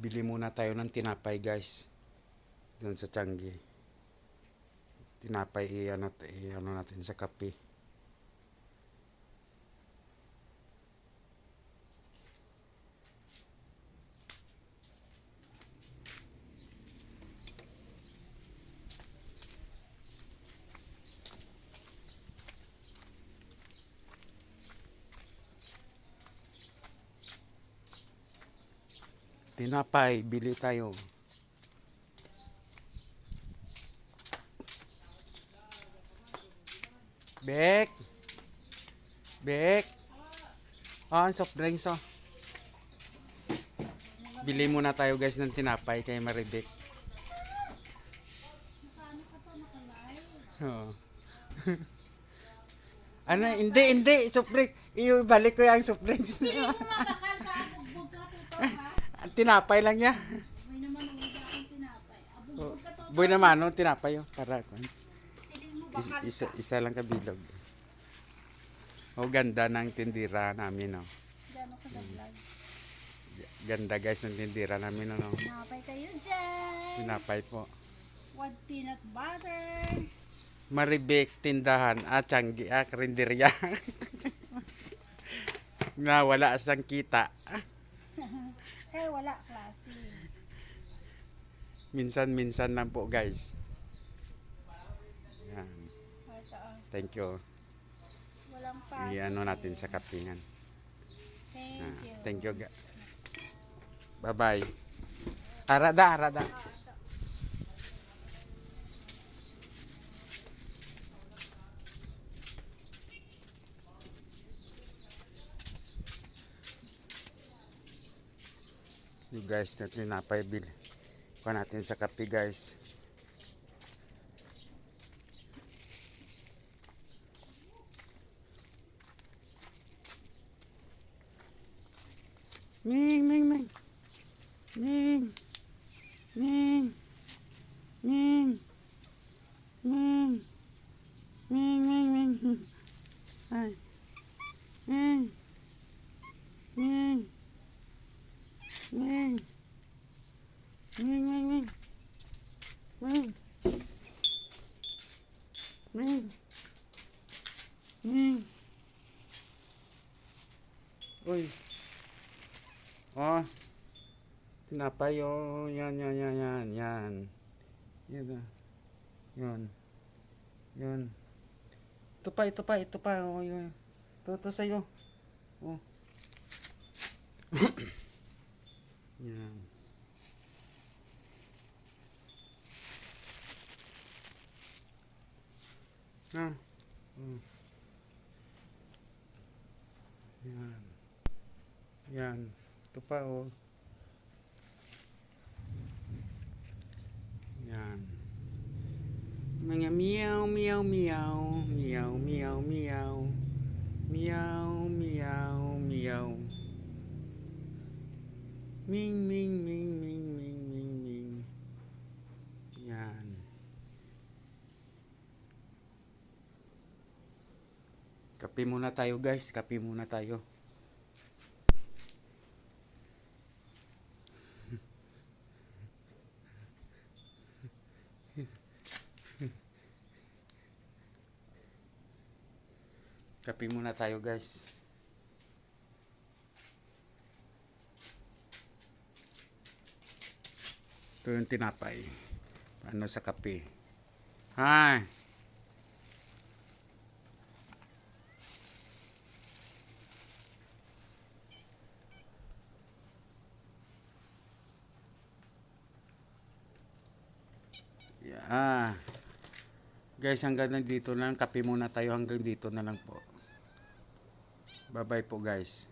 Bili muna tayo ng tinapay guys. Doon sa Changi. Tinapay i-ano, i-ano natin sa kape. Tinapay, bili tayo. Bek. Bek. Ah, ang soft drinks oh. Bili muna tayo guys ng tinapay kay Maribek. Oo. ano, hindi, hindi, soft drink. Ibalik ko yung soft drinks. Tinapay lang niya. May naman ang wala akong tinapay. Ka, tuto. Boy naman, no, tinapay oh, para isa, ka. isa lang kabilog. Oh, ganda ng tindira namin, no. Gano'n ka vlog. Ganda guys ng tindira namin, no. Tinapay kayo dyan. Tinapay po. With peanut butter. Maribek, tindahan, ah, Changi, ah, karinderya. na wala sang kita. Wala klase. Minsan-minsan lang po guys. Yan. Ah. Thank you. Walang klase. I-ano natin sa kapingan. Thank Ah, you. thank you. Bye-bye. Arada, arada. You guys, na tinapay bil. Kuha natin sa kape guys. Ming, ming, ming. Ming. Ming. Ming. Ming. Ming, ming, ming. Ay. Ming. Ming. Ming. Ming, ming, ming. Ming. Ming. Ming. Uy. Oh. Tinapay oh. Yan, yan, yan, yan, yan. Yan. ah. Yan. Yan. Ito pa, ito pa, ito pa. Oh, yun. Ito, ito sa'yo. Oh. yan. Ah. Mm. Yan. Yan. Ito pa oh. Yan. Mga meow, meow, meow. Meow, meow, meow. Meow, meow, meow. Ming, ming, ming, ming, ming. Yan. Kape muna tayo guys. Kape muna tayo. Kape muna tayo guys. Ito yung tinapay. Ano sa kape. Hi. Yeah. Guys, hanggang dito na lang. Kape muna tayo hanggang dito na lang po. Bye-bye po guys.